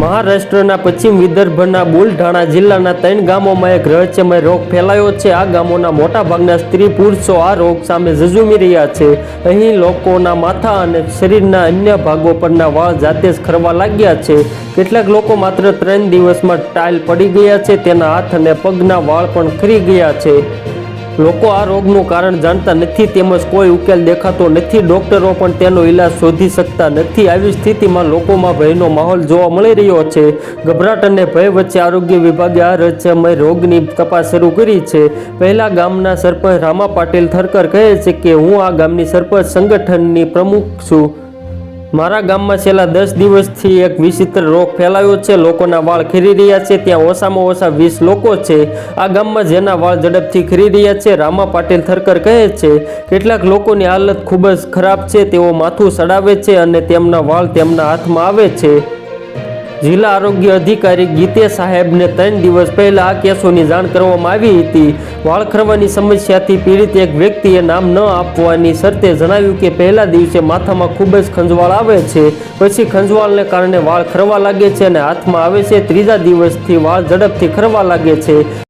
મહારાષ્ટ્રના પશ્ચિમ વિદર્ભના બુલઢાણા જિલ્લાના ત્રણ ગામોમાં એક રહસ્યમય રોગ ફેલાયો છે. આ ગામોના મોટાભાગના સ્ત્રી, પુરુષો આ રોગ સામે ઝઝુમી રહ્યા છે. અહીં લોકોના માથા અને શરીરના અન્ય ભાગો પરના વાળ જાતે જ ખરવા લાગ્યા છે. કેટલાક લોકો માત્ર ત્રણ દિવસમાં ટાઇલ પડી ગયા છે. તેના હાથ અને પગના વાળ પણ ખરી ગયા છે. લોકો આ રોગનું કારણ જાણતા નથી તેમજ કોઈ ઉકેલ દેખાતો નથી. ડોક્ટરો પણ તેનો ઈલાજ શોધી શકતા નથી. આવી સ્થિતિમાં લોકોમાં ભયનો માહોલ જોવા મળી રહ્યો છે. ગભરાટ અને ભય વચ્ચે આરોગ્ય વિભાગે આ રહસ્યમય રોગની તપાસ શરૂ કરી છે. પહેલા ગામના સરપંચ રામા પાટીલ થરકર કહે છે કે, હું આ ગામની સરપંચ સંગઠનની પ્રમુખ છું. મારા ગામમાં છેલ્લા દસ દિવસથી એક વિચિત્ર રોગ ફેલાયો છે. લોકોના વાળ ખીરી રહ્યા છે. ત્યાં ઓછામાં ઓછા વીસ લોકો છે. આ ગામમાં જેના વાળ ઝડપથી ખીરી રહ્યા છે, રામા પાટીલ થરકર કહે છે, કેટલાક લોકોની હાલત ખૂબ જ ખરાબ છે. તેઓ માથું સડાવે છે અને તેમના વાળ તેમના હાથમાં આવે છે. જિલ્લા આરોગ્ય અધિકારી ગીતે સાહેબને ત્રણ દિવસ પહેલા આ કેસોની જાણ કરવામાં આવી હતી. વાળ ખરવાની સમસ્યાથી પીડિત એક વ્યક્તિએ નામ ન આપવાની શરતે જણાવ્યું કે પહેલા દિવસે માથામાં ખૂબ જ ખંજવાળ આવે છે. પછી ખંજવાળને કારણે વાળ ખરવા લાગે છે અને હાથમાં આવે છે. ત્રીજા દિવસથી વાળ ઝડપથી ખરવા લાગે છે.